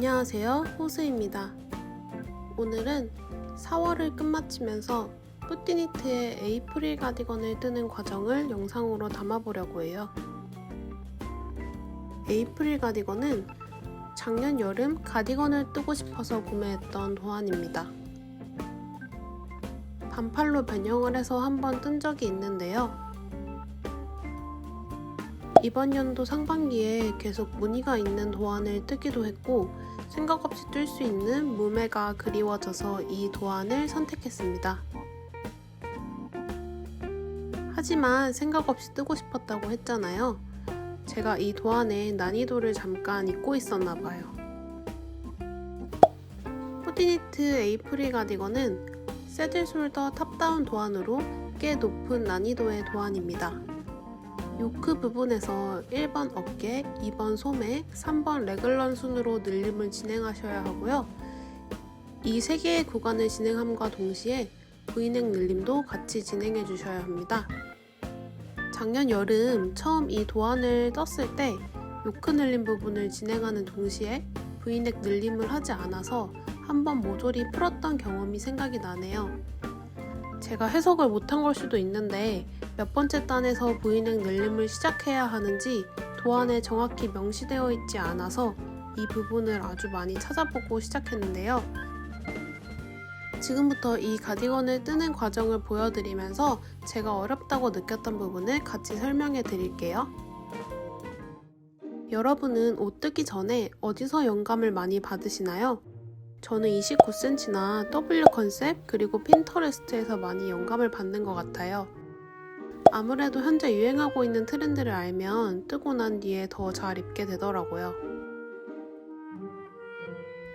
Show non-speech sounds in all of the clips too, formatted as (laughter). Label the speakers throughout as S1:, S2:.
S1: 안녕하세요. 호스입니다. 오늘은 4월을 끝마치면서 뿌띠니트의 에이프릴 가디건을 뜨는 과정을 영상으로 담아보려고 해요. 에이프릴 가디건은 작년 여름 가디건을 뜨고 싶어서 구매했던 도안입니다. 반팔로 변형을 해서 한번 뜬 적이 있는데요. 이번 연도 상반기에 계속 무늬가 있는 도안을 뜨기도 했고 생각 없이 뜰 수 있는 무매가 그리워져서 이 도안을 선택했습니다. 하지만 생각 없이 뜨고 싶었다고 했잖아요. 제가 이 도안의 난이도를 잠깐 잊고 있었나 봐요. 푸디니트 에이프릴 가디건은 새들 숄더 탑다운 도안으로 꽤 높은 난이도의 도안입니다. 요크 부분에서 1번 어깨, 2번 소매, 3번 레글런 순으로 늘림을 진행하셔야 하고요. 이세 개의 구간을 진행함과 동시에 V넥 늘림도 같이 진행해 주셔야 합니다. 작년 여름 처음 이 도안을 떴을 때 요크 늘림 부분을 진행하는 동시에 V넥 늘림을 하지 않아서 한번 모조리 풀었던 경험이 생각이 나네요. 제가 해석을 못한 걸 수도 있는데 몇 번째 단에서 V넥 늘림을 시작해야 하는지 도안에 정확히 명시되어 있지 않아서 이 부분을 아주 많이 찾아보고 시작했는데요. 지금부터 이 가디건을 뜨는 과정을 보여드리면서 제가 어렵다고 느꼈던 부분을 같이 설명해 드릴게요. 여러분은 옷 뜨기 전에 어디서 영감을 많이 받으시나요? 저는 29cm나 W 컨셉 그리고 핀터레스트에서 많이 영감을 받는 것 같아요. 아무래도 현재 유행하고 있는 트렌드를 알면 뜨고 난 뒤에 더 잘 입게 되더라고요.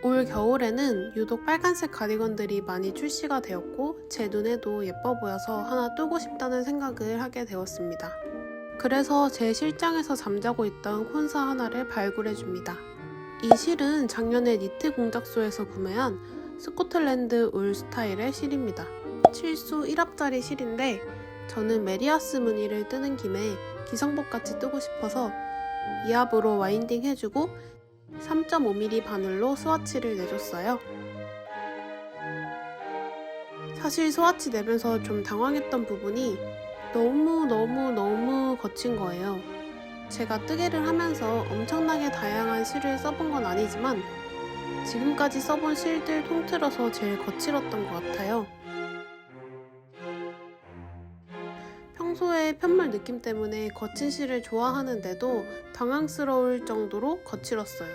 S1: 올 겨울에는 유독 빨간색 가디건들이 많이 출시가 되었고 제 눈에도 예뻐 보여서 하나 뜨고 싶다는 생각을 하게 되었습니다. 그래서 제 실장에서 잠자고 있던 콘사 하나를 발굴해 줍니다. 이 실은 작년에 니트 공작소에서 구매한 스코틀랜드 울 스타일의 실입니다. 7수 1합짜리 실인데 저는 메리아스 무늬를 뜨는 김에 기성복 같이 뜨고 싶어서 2합으로 와인딩 해주고 3.5mm 바늘로 스와치를 내줬어요. 사실 스와치 내면서 좀 당황했던 부분이 너무 너무 너무 거친 거예요. 제가 뜨개를 하면서 엄청나게 다양한 실을 써본 건 아니지만 지금까지 써본 실들 통틀어서 제일 거칠었던 것 같아요. 평소에 편물 느낌 때문에 거친 실을 좋아하는데도 당황스러울 정도로 거칠었어요.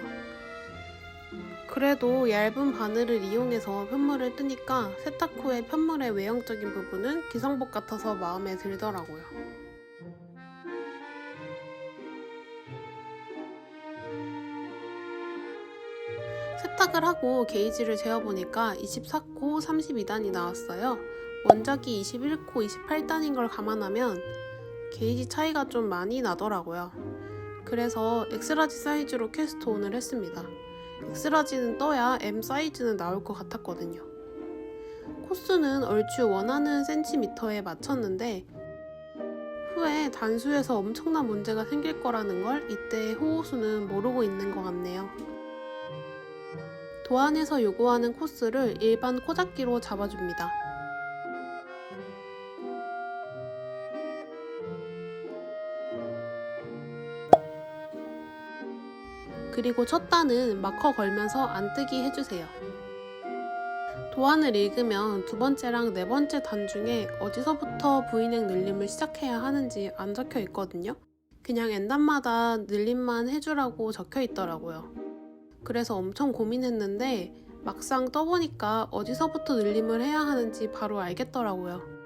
S1: 그래도 얇은 바늘을 이용해서 편물을 뜨니까 세탁 후에 편물의 외형적인 부분은 기성복 같아서 마음에 들더라고요. 세탁을 하고 게이지를 재어보니까 24코 32단이 나왔어요. 원작이 21코 28단인 걸 감안하면 게이지 차이가 좀 많이 나더라고요. 그래서 엑스라지 사이즈로 퀘스트 온을 했습니다. 엑스라지는 떠야 M 사이즈는 나올 것 같았거든요. 코스는 얼추 원하는 센티미터에 맞췄는데 후에 단수에서 엄청난 문제가 생길 거라는 걸 이때 호호수는 모르고 있는 것 같네요. 도안에서 요구하는 코스를 일반 코잡기로 잡아줍니다. 그리고 첫 단은 마커 걸면서 안 뜨기 해주세요. 도안을 읽으면 두 번째랑 네 번째 단 중에 어디서부터 V넥 늘림을 시작해야 하는지 안 적혀 있거든요. 그냥 엔단마다 늘림만 해주라고 적혀 있더라고요. 그래서 엄청 고민했는데 막상 떠보니까 어디서부터 늘림을 해야 하는지 바로 알겠더라고요.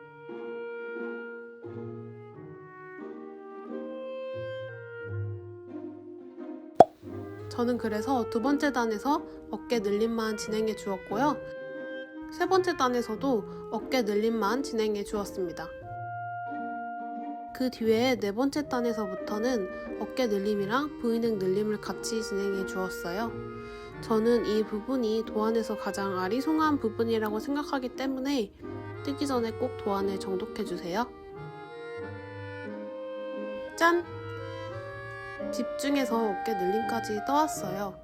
S1: 저는 그래서 두 번째 단에서 어깨 늘림만 진행해 주었고요. 세 번째 단에서도 어깨 늘림만 진행해 주었습니다. 그 뒤에 네 번째 단에서부터는 어깨 늘림이랑 V넥 늘림을 같이 진행해 주었어요. 저는 이 부분이 도안에서 가장 아리송한 부분이라고 생각하기 때문에 뜨기 전에 꼭 도안을 정독해 주세요. 짠! 집중해서 어깨 늘림까지 떠왔어요.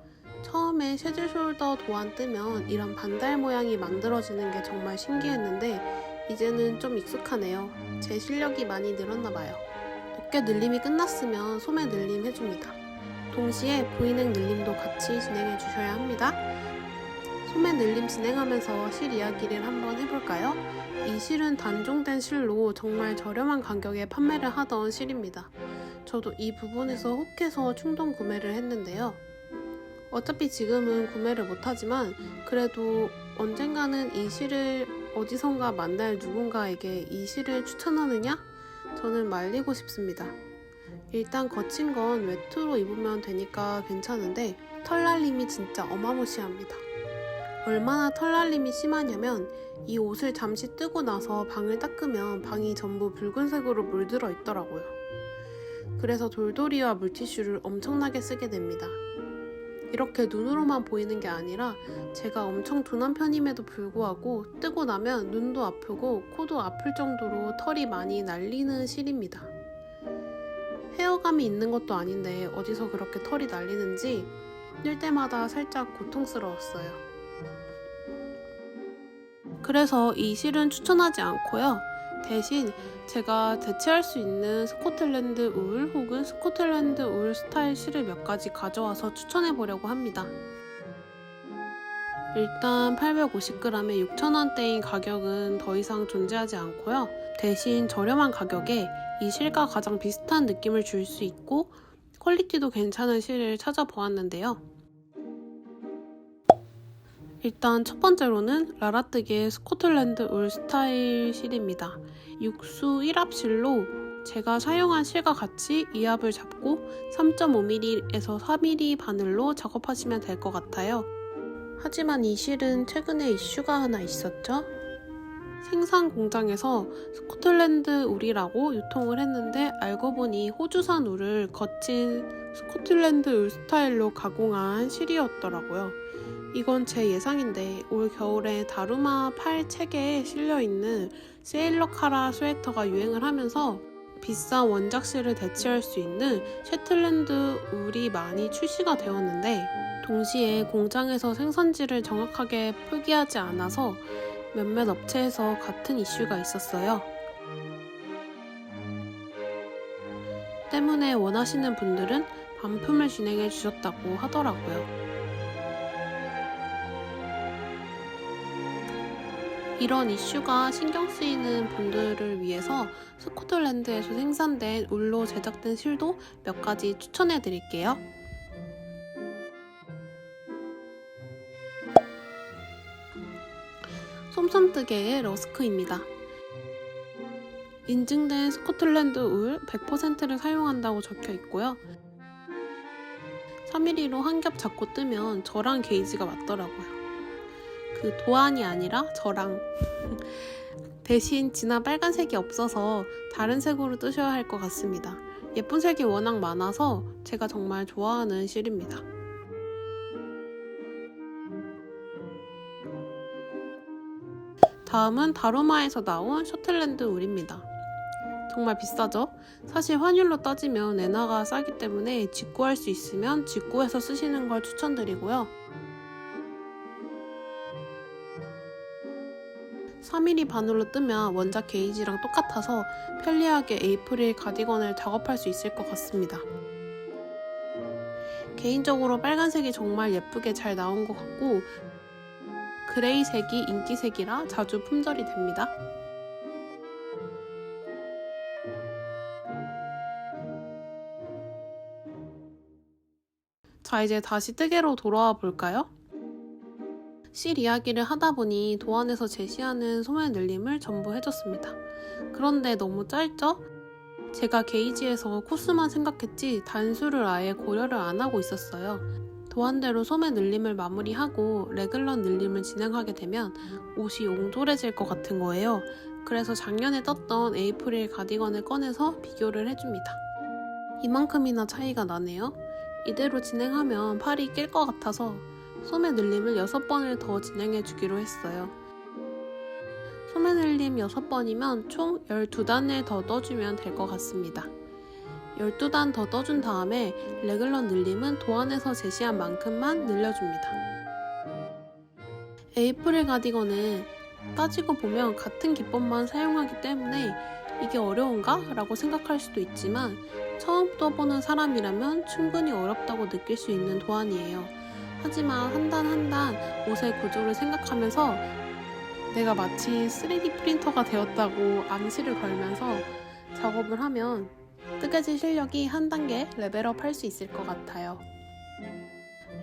S1: 처음에 쉐즐 숄더 도안 뜨면 이런 반달 모양이 만들어지는 게 정말 신기했는데 이제는 좀 익숙하네요. 제 실력이 많이 늘었나 봐요. 어깨 늘림이 끝났으면 소매 늘림 해줍니다. 동시에 V넥 늘림도 같이 진행해 주셔야 합니다. 소매 늘림 진행하면서 실 이야기를 한번 해볼까요? 이 실은 단종된 실로 정말 저렴한 가격에 판매를 하던 실입니다. 저도 이 부분에서 혹해서 충동 구매를 했는데요. 어차피 지금은 구매를 못하지만 그래도 언젠가는 이 실을 어디선가 만날 누군가에게 이 실을 추천하느냐? 저는 말리고 싶습니다. 일단 거친 건 외투로 입으면 되니까 괜찮은데 털날림이 진짜 어마무시합니다. 얼마나 털날림이 심하냐면 이 옷을 잠시 뜨고 나서 방을 닦으면 방이 전부 붉은색으로 물들어 있더라고요. 그래서 돌돌이와 물티슈를 엄청나게 쓰게 됩니다. 이렇게 눈으로만 보이는 게 아니라 제가 엄청 둔한 편임에도 불구하고 뜨고 나면 눈도 아프고 코도 아플 정도로 털이 많이 날리는 실입니다. 헤어감이 있는 것도 아닌데 어디서 그렇게 털이 날리는지 뛸 때마다 살짝 고통스러웠어요. 그래서 이 실은 추천하지 않고요. 대신 제가 대체할 수 있는 스코틀랜드 울 혹은 스코틀랜드 울 스타일 실을 몇 가지 가져와서 추천해 보려고 합니다. 일단 850g에 6,000원대인 가격은 더 이상 존재하지 않고요. 대신 저렴한 가격에 이 실과 가장 비슷한 느낌을 줄 수 있고 퀄리티도 괜찮은 실을 찾아보았는데요. 일단 첫 번째로는 라라뜨기의 스코틀랜드 울 스타일 실입니다. 육수 1합실로 제가 사용한 실과 같이 2합을 잡고 3.5mm에서 4mm 바늘로 작업하시면 될 것 같아요. 하지만 이 실은 최근에 이슈가 하나 있었죠? 생산 공장에서 스코틀랜드 울이라고 유통을 했는데 알고 보니 호주산 울을 거친 스코틀랜드 울 스타일로 가공한 실이었더라고요. 이건 제 예상인데 올 겨울에 다루마 팔 책에 실려있는 세일러 카라 스웨터가 유행을 하면서 비싼 원작실을 대체할 수 있는 셰틀랜드 울이 많이 출시가 되었는데 동시에 공장에서 생산지를 정확하게 표기하지 않아서 몇몇 업체에서 같은 이슈가 있었어요. 때문에 원하시는 분들은 반품을 진행해 주셨다고 하더라고요. 이런 이슈가 신경 쓰이는 분들을 위해서 스코틀랜드에서 생산된 울로 제작된 실도 몇 가지 추천해 드릴게요. 솜솜뜨개의 러스크입니다. 인증된 스코틀랜드 울 100%를 사용한다고 적혀 있고요. 3mm로 한 겹 잡고 뜨면 저랑 게이지가 맞더라고요. 그 도안이 아니라 저랑 (laughs) 대신 진한 빨간색이 없어서 다른 색으로 뜨셔야 할 것 같습니다. 예쁜 색이 워낙 많아서 제가 정말 좋아하는 실입니다. 다음은 다루마에서 나온 셔틀랜드 울입니다. 정말 비싸죠? 사실 환율로 따지면 엔화가 싸기 때문에 직구할 수 있으면 직구해서 쓰시는 걸 추천드리고요. 3mm 바늘로 뜨면 원작 게이지랑 똑같아서 편리하게 에이프릴 가디건을 작업할 수 있을 것 같습니다. 개인적으로 빨간색이 정말 예쁘게 잘 나온 것 같고 그레이색이 인기색이라 자주 품절이 됩니다. 자 이제 다시 뜨개로 돌아와 볼까요? 실 이야기를 하다 보니 도안에서 제시하는 소매 늘림을 전부 해줬습니다. 그런데 너무 짧죠? 제가 게이지에서 코스만 생각했지 단수를 아예 고려를 안 하고 있었어요. 도안대로 소매 늘림을 마무리하고 레글런 늘림을 진행하게 되면 옷이 옹졸해질 것 같은 거예요. 그래서 작년에 떴던 에이프릴 가디건을 꺼내서 비교를 해줍니다. 이만큼이나 차이가 나네요. 이대로 진행하면 팔이 낄 것 같아서 소매 늘림을 6번을 더 진행해 주기로 했어요. 소매 늘림 6번이면 총 12단을 더 떠주면 될 것 같습니다. 12단 더 떠준 다음에 레글런 늘림은 도안에서 제시한 만큼만 늘려줍니다. 에이프릴 가디건은 따지고 보면 같은 기법만 사용하기 때문에 이게 어려운가? 라고 생각할 수도 있지만 처음 떠보는 사람이라면 충분히 어렵다고 느낄 수 있는 도안이에요. 하지만 한 단 한 단 옷의 구조를 생각하면서 내가 마치 3D 프린터가 되었다고 암시를 걸면서 작업을 하면 뜨개질 실력이 한 단계 레벨업 할 수 있을 것 같아요.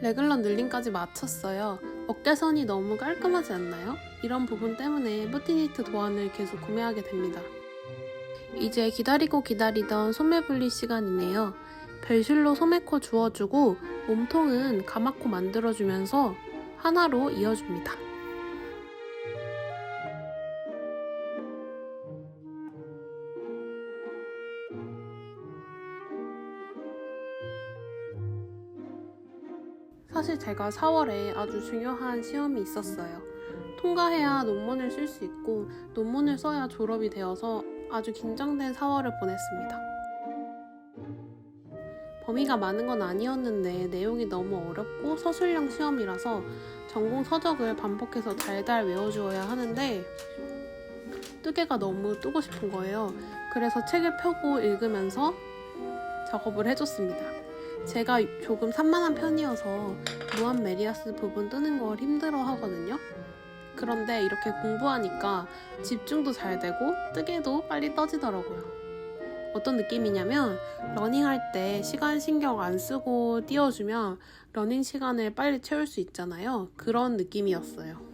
S1: 레글런 늘림까지 마쳤어요. 어깨선이 너무 깔끔하지 않나요? 이런 부분 때문에 뿌티니트 도안을 계속 구매하게 됩니다. 이제 기다리고 기다리던 소매 분리 시간이네요. 벨슐로 소매코 주워주고 몸통은 가마코 만들어주면서 하나로 이어줍니다. 사실 제가 4월에 아주 중요한 시험이 있었어요. 통과해야 논문을 쓸 수 있고 논문을 써야 졸업이 되어서 아주 긴장된 4월을 보냈습니다. 범위가 많은 건 아니었는데 내용이 너무 어렵고 서술형 시험이라서 전공 서적을 반복해서 달달 외워주어야 하는데 뜨개가 너무 뜨고 싶은 거예요. 그래서 책을 펴고 읽으면서 작업을 해줬습니다. 제가 조금 산만한 편이어서 무한 메리아스 부분 뜨는 걸 힘들어 하거든요. 그런데 이렇게 공부하니까 집중도 잘 되고 뜨개도 빨리 떠지더라고요. 어떤 느낌이냐면 러닝할 때 시간 신경 안 쓰고 띄워주면 러닝 시간을 빨리 채울 수 있잖아요. 그런 느낌이었어요.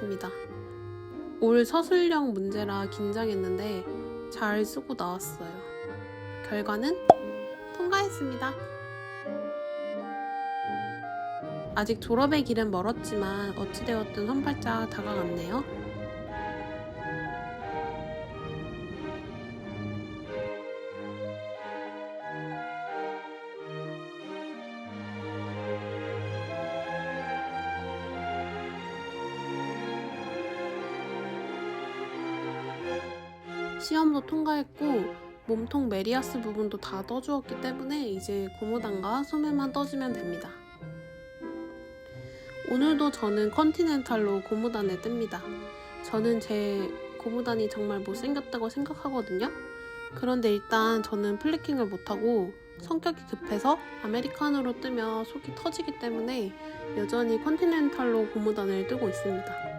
S1: 끝났습니다. 올 서술형 문제라 긴장했는데 잘 쓰고 나왔어요. 결과는 통과했습니다. 아직 졸업의 길은 멀었지만 어찌되었든 한 발짝 다가갔네요. 통과했고 몸통 메리아스 부분도 다 떠주었기 때문에 이제 고무단과 소매만 떠주면 됩니다. 오늘도 저는 컨티넨탈로 고무단에 뜹니다. 저는 제 고무단이 정말 못생겼다고 생각하거든요. 그런데 일단 저는 플리킹을 못하고 성격이 급해서 아메리카노로 뜨면 속이 터지기 때문에 여전히 컨티넨탈로 고무단을 뜨고 있습니다.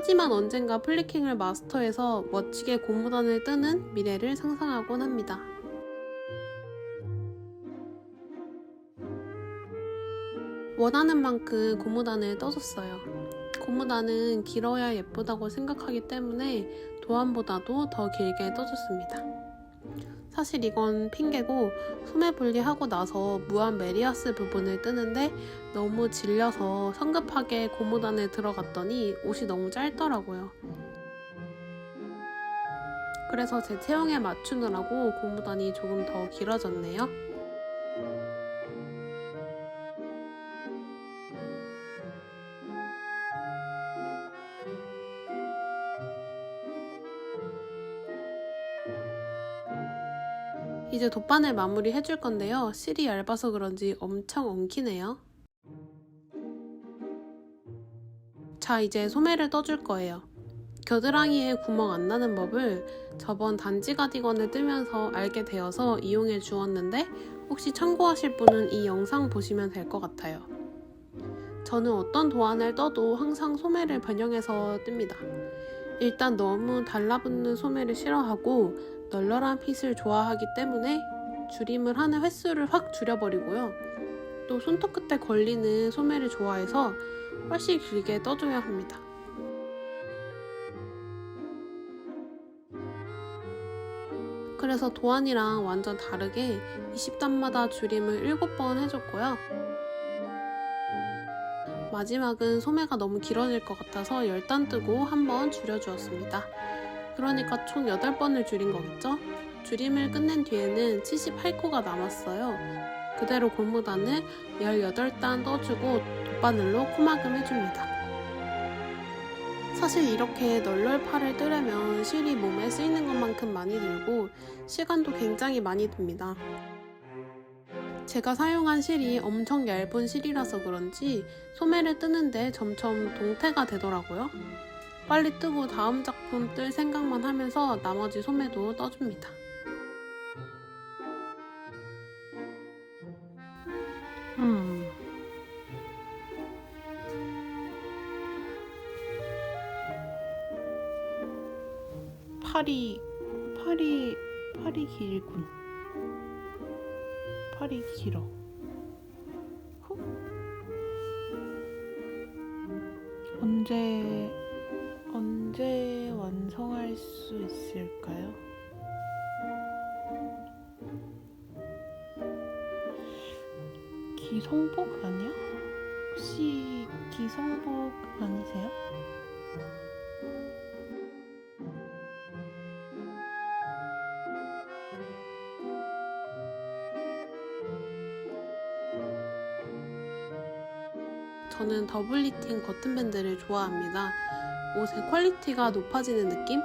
S1: 하지만 언젠가 플리킹을 마스터해서 멋지게 고무단을 뜨는 미래를 상상하곤 합니다. 원하는 만큼 고무단을 떠줬어요. 고무단은 길어야 예쁘다고 생각하기 때문에 도안보다도 더 길게 떠줬습니다. 사실 이건 핑계고 소매 분리하고 나서 무한 메리아스 부분을 뜨는데 너무 질려서 성급하게 고무단에 들어갔더니 옷이 너무 짧더라고요. 그래서 제 체형에 맞추느라고 고무단이 조금 더 길어졌네요. 이제 돗바늘 마무리 해줄 건데요. 실이 얇아서 그런지 엄청 엉키네요. 자, 이제 소매를 떠줄 거예요. 겨드랑이에 구멍 안 나는 법을 저번 단지 가디건을 뜨면서 알게 되어서 이용해 주었는데 혹시 참고하실 분은 이 영상 보시면 될 것 같아요. 저는 어떤 도안을 떠도 항상 소매를 변형해서 뜹니다. 일단 너무 달라붙는 소매를 싫어하고 널널한 핏을 좋아하기 때문에 줄임을 하는 횟수를 확 줄여버리고요. 또 손톱 끝에 걸리는 소매를 좋아해서 훨씬 길게 떠줘야 합니다. 그래서 도안이랑 완전 다르게 20단마다 줄임을 7번 해줬고요. 마지막은 소매가 너무 길어질 것 같아서 10단 뜨고 한번 줄여주었습니다. 그러니까 총 8번을 줄인 거겠죠? 줄임을 끝낸 뒤에는 78코가 남았어요. 그대로 골무단을 18단 떠주고 돗바늘로 코막음 해줍니다. 사실 이렇게 널널 팔을 뜨려면 실이 몸에 쓰이는 것만큼 많이 들고 시간도 굉장히 많이 듭니다. 제가 사용한 실이 엄청 얇은 실이라서 그런지 소매를 뜨는데 점점 동태가 되더라고요. 빨리 뜨고 다음 작품 뜰 생각만 하면서 나머지 소매도 떠줍니다. 음. 팔이 팔이 팔이 길군. 팔이 길어. 완성할 수 있을까요? 기성복 아니야? 혹시 기성복 아니세요? 저는 더블리팅 버튼밴드를 좋아합니다. 옷의 퀄리티가 높아지는 느낌?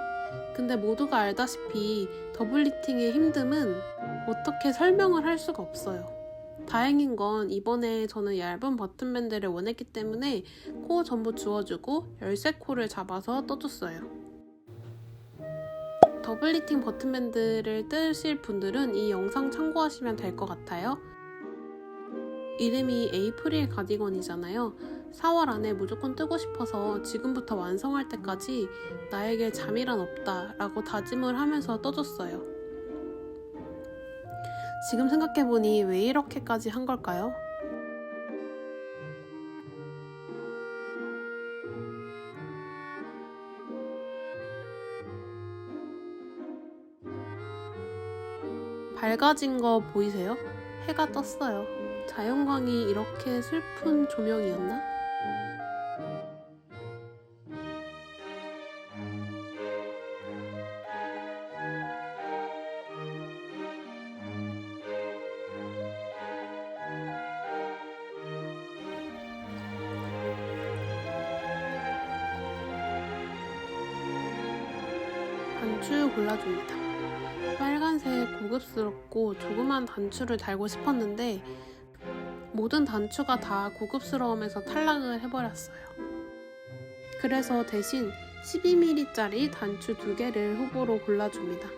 S1: 근데 모두가 알다시피 더블리팅의 힘듦은 어떻게 설명을 할 수가 없어요. 다행인 건 이번에 저는 얇은 버튼밴드를 원했기 때문에 코 전부 주워주고 13코를 잡아서 떠줬어요. 더블리팅 버튼밴드를 뜨실 분들은 이 영상 참고하시면 될 것 같아요. 이름이 에이프릴 가디건이잖아요. 4월 안에 무조건 뜨고 싶어서 지금부터 완성할 때까지 나에게 잠이란 없다 라고 다짐을 하면서 떠줬어요. 지금 생각해보니 왜 이렇게까지 한 걸까요? 밝아진 거 보이세요? 해가 떴어요. 자연광이 이렇게 슬픈 조명이었나? 고급스럽고 조그만 단추를 달고 싶었는데 모든 단추가 다 고급스러움에서 탈락을 해버렸어요. 그래서 대신 12mm짜리 단추 두 개를 후보로 골라줍니다.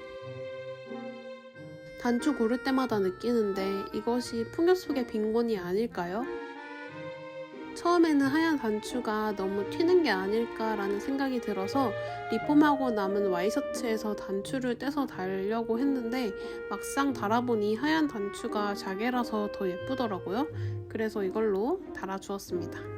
S1: 단추 고를 때마다 느끼는데 이것이 풍요 속의 빈곤이 아닐까요? 처음에는 하얀 단추가 너무 튀는 게 아닐까라는 생각이 들어서 리폼하고 남은 와이셔츠에서 단추를 떼서 달려고 했는데 막상 달아보니 하얀 단추가 자개라서 더 예쁘더라고요. 그래서 이걸로 달아주었습니다.